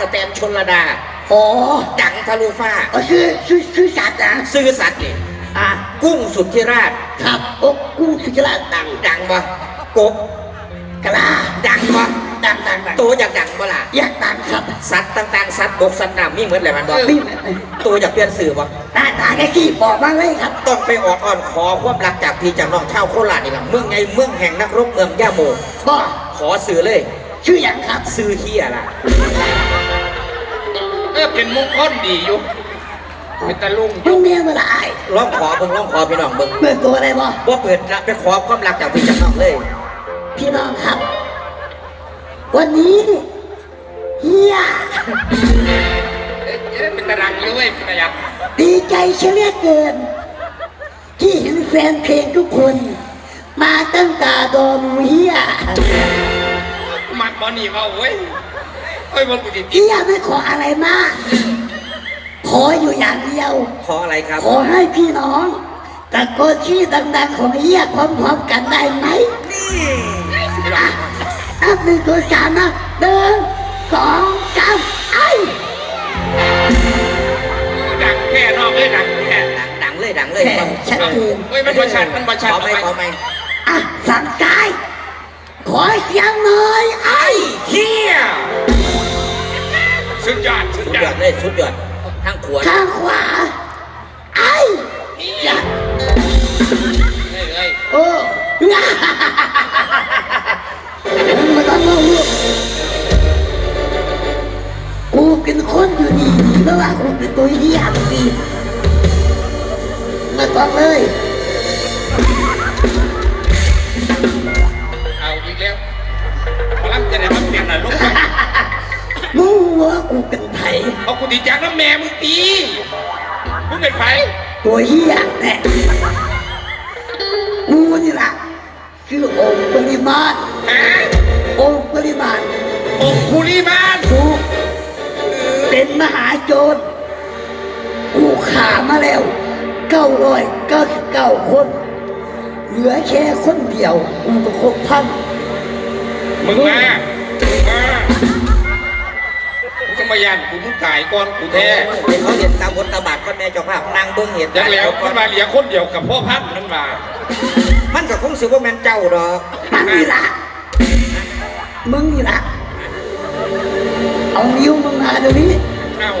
กแตนชนระดาอ๋อดังทะลุฟ้าเอาชื่อชื่อชื่อสัตว์นะซื่อสัตย์นี่อะกุ้งสุทธิราชครับโอ้กุ้งสุจราดังดังบ่กบกะลาดังบ่ดังดังดังตัวอยากดังบ่ล่ะอยากดังครับสัตว์ต่างๆสัตว์บกสัตว์น้ำมีเหมือนอะไรมันบ่นี่ตัวอยากเปลี่ยนสื่อบ่หน้าตาแค่ขี้บอกมาเลยครับต้องไปออดอ้อนขอความรักจากพี่จากน้องชาวโคราชนี่ล่ะเมืองไงเมืองแห่งนักรบเมืองย่าโมบอกขอสื่อเลย ชื่ออย่างครับ ซื้อเฮียล่ะเออเป็นมงคลดีอยู่เป็นตะลุงมึงเมียเมื่อไหร่ร้องขอเบิ่งร้องขอพี่น้องเบิ่งเปิดตัวอะไรบ่ว่าเปิดรับไปขอความรักจากพี่จากน้องเลย พี่น้องครับ วันนี้เฮียเอ๊ะเอ๊ะเป็นตะรังอยู่เว้ยเป็นตะยักดีใจเสียเหลือเกิน ที่เห็นแฟนเพลงทุกคน มาตั้งตาดอมเฮียมักบอนี่เว่าเว้ย เอ้ยมันกูติดเฮียไม่ขออะไรมาก ขออยู่อย่างเดียว ขออะไรครับ ขอให้พี่น้องตะโกนชื่อดังๆของเฮียพร้อมๆกันได้ไหมอะนับหนึ่งตัวสามนะหนึ่งสองสามไอ้ดังแค่นอกเลยดังแค่ดังดังเลยดังเลยแหม่ชัดเจนเฮ้ยมันประชันมันประชันขอไหมขอไหมอะสั่งกายขอเสียงหน่อยไอ้เฮีย สุดยอดสุดสุดยยออดดเลยสุดยอดทั้งขวดข้างขวาไอ้อย่าเฮ้ยเฮ้ยโอ้มึงมาต้องเล่าลูกกูเป็นคนอยู่ดีๆแล้วว่ากูเป็นตัวเหี้ยดีมาต้องเลยเอาอีกแล้วพลังจะได้มาเปลี่ยนหน่อยลูก มึงว่ากูเป็นไผเอากูติดจากน้ำแม่มึงตีมึงเป็นไผตัวเหี้ยแน่กูนี่ล่ะชื่อองค์ปริมาณฮะองค์ปริมาณองคุลีมานกูเป็นมหาโจรกูขามาแล้วเก้าร้อยเก้าสิบเก้าคน เหลือแค่คนเดียวกูก็ครบพันมึงมามามึ งจะมายันกูมึงตายก่อนกูแท้เห็นเขาเห็นตามบทตาบาดก็แม่เจ้าภาพนางเบิ้งเห็นยังแล้วมันมาเหลียคนเดียวกับพ่อพันธุ์นั่นมา มันก็คงสิว่าแม่นเจ้าดอกมึงนี่ละมึงนี่ละเอานิ้วมึงมาเดี๋ยวนี้เอ้า